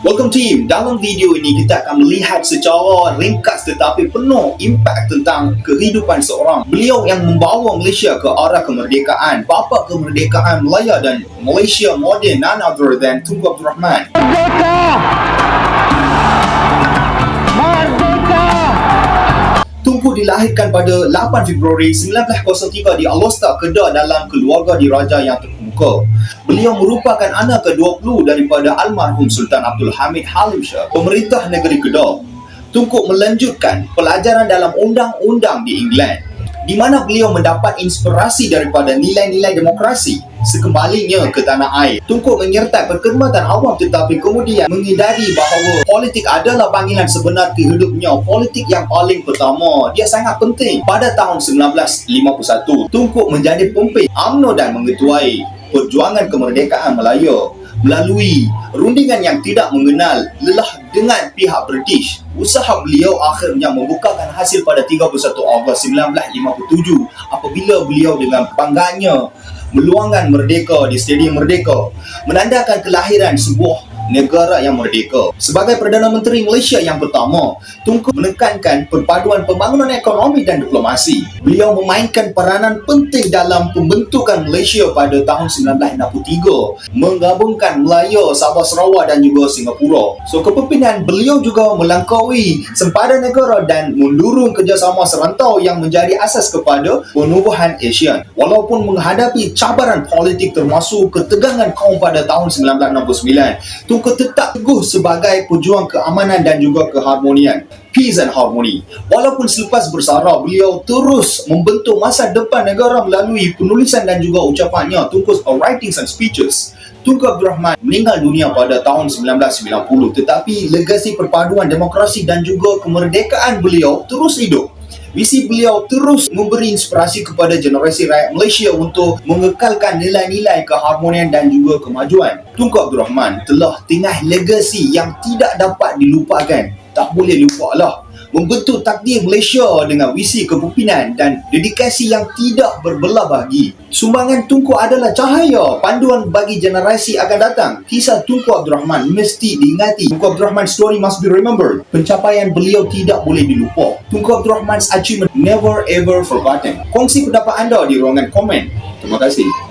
Welcome team. Dalam video ini kita akan melihat secara ringkas tetapi penuh impak tentang kehidupan seorang beliau yang membawa Malaysia ke arah kemerdekaan, bapa kemerdekaan Melaya dan Malaysia moden none other than Tunku Abdul Rahman. Merdeka! Tunku dilahirkan pada 8 Februari 1903 di Alostar, Kedah dalam keluarga diraja yang terkemuka. Beliau merupakan anak ke-20 daripada almarhum Sultan Abdul Hamid Halim Shah, pemerintah negeri Kedah. Tunku melanjutkan pelajaran dalam undang-undang di England di mana beliau mendapat inspirasi daripada nilai-nilai demokrasi sekembalinya ke tanah air. Tunku menyertai perkhidmatan awam tetapi kemudian mengidari bahawa politik adalah panggilan sebenar ke hidupnya. Politik yang paling pertama, dia sangat penting. Pada tahun 1951, Tunku menjadi pemimpin UMNO dan mengetuai perjuangan kemerdekaan Melayu melalui rundingan yang tidak mengenal lelah dengan pihak British. Usaha beliau akhirnya membukakan hasil pada 31 Ogos 1957 apabila beliau dengan bangganya meluangkan merdeka di Stadium Merdeka menandakan kelahiran sebuah negara yang merdeka. Sebagai Perdana Menteri Malaysia yang pertama, Tunku menekankan perpaduan pembangunan ekonomi dan diplomasi. Beliau memainkan peranan penting dalam pembentukan Malaysia pada tahun 1963, menggabungkan Melayu, Sabah Sarawak dan juga Singapura. So, kepimpinan beliau juga melangkaui sempadan negara dan mendurung kerjasama serantau yang menjadi asas kepada penubuhan ASEAN. Walaupun menghadapi cabaran politik termasuk ketegangan kaum pada tahun 1969, Tunku tetap teguh sebagai pejuang keamanan dan juga keharmonian. Peace and harmony. Walaupun selepas bersara, beliau terus membentuk masa depan negara melalui penulisan dan juga ucapannya, Tunku's writings and speeches. Tunku Abdul Rahman meninggal dunia pada tahun 1990 tetapi legasi perpaduan demokrasi dan juga kemerdekaan beliau terus hidup. Visi beliau terus memberi inspirasi kepada generasi rakyat Malaysia untuk mengekalkan nilai-nilai keharmonian dan juga kemajuan. Tunku Abdul Rahman telah tinggal legasi yang tidak dapat dilupakan. Tak boleh lupa lah. Membentuk takdir Malaysia dengan visi kepimpinan dan dedikasi yang tidak berbelah bagi. Sumbangan Tunku adalah cahaya panduan bagi generasi akan datang. Kisah Tunku Abdul Rahman mesti diingati. Tunku Abdul Rahman's story must be remembered. Pencapaian beliau tidak boleh dilupa. Tunku Abdul Rahman's achievement never ever forgotten. Kongsi pendapat anda di ruangan komen. Terima kasih.